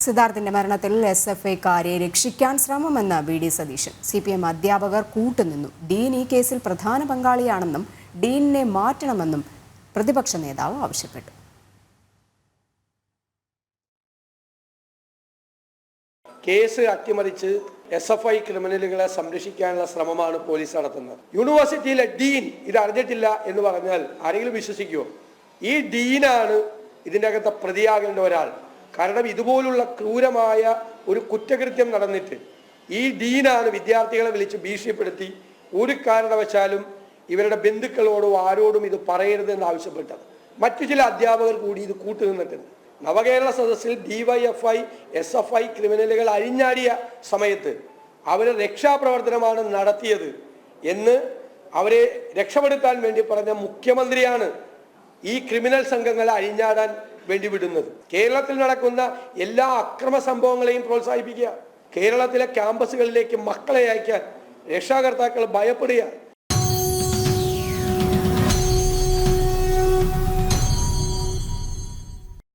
സിദ്ധാർത്ഥിന്റെ മരണത്തിൽ S F ഐക്കാരെ രക്ഷിക്കാൻ ശ്രമമെന്ന് V D Satheesan. C P M അധ്യാപകർ കൂട്ടുനിന്നു. ഡീൻ ഈ കേസിൽ പ്രധാന പങ്കാളിയാണെന്നും ഡീനിനെ മാറ്റണമെന്നും പ്രതിപക്ഷ നേതാവ് ആവശ്യപ്പെട്ടു. കേസ് അട്ടിമറിച്ച് എസ് എഫ് ഐ ക്രിമിനലുകളെ സംരക്ഷിക്കാനുള്ള ശ്രമമാണ് പോലീസ് നടത്തുന്നത്. യൂണിവേഴ്സിറ്റിയിലെ ഡീൻ ഇത് അറിഞ്ഞിട്ടില്ല എന്ന് പറഞ്ഞാൽ ആരെങ്കിലും വിശ്വസിക്കുമോ ഈ ഡീനാണ് ഇതിന്റെ അകത്തെ പ്രതിയാകേണ്ട ഒരാൾ. കാരണം ഇതുപോലുള്ള ക്രൂരമായ ഒരു കുറ്റകൃത്യം നടന്നിട്ട് ഈ ഡീനാണ് വിദ്യാർത്ഥികളെ വിളിച്ച് ഭീഷണിപ്പെടുത്തി. ഒരു കാരണവശാലും ഇവരുടെ ബന്ധുക്കളോടോ ആരോടും ഇത് പറയരുതെന്ന് ആവശ്യപ്പെട്ടത്. മറ്റു ചില അധ്യാപകർ കൂടി ഇത് കൂട്ടുനിന്നിട്ടുണ്ട്. നവകേരള സദസ്സിൽ ഡിവൈഎഫ്ഐ എസ് എഫ് ഐ ക്രിമിനലുകൾ അഴിഞ്ഞാടിയ സമയത്ത് അവർ രക്ഷാപ്രവർത്തനമാണ് നടത്തിയത് എന്ന് അവരെ രക്ഷപ്പെടുത്താൻ വേണ്ടി പറഞ്ഞ മുഖ്യമന്ത്രിയാണ് ഈ ക്രിമിനൽ സംഘങ്ങളെ അഴിഞ്ഞാടാൻ വേണ്ടി വിടുന്നത്. കേരളത്തിൽ നടക്കുന്ന എല്ലാ അക്രമ സംഭവങ്ങളെയും പ്രോത്സാഹിപ്പിക്കുക. കേരളത്തിലെ ക്യാമ്പസുകളിലേക്ക് മക്കളെ അയക്കാൻ രക്ഷാകർത്താക്കൾ ഭയപ്പെടുക.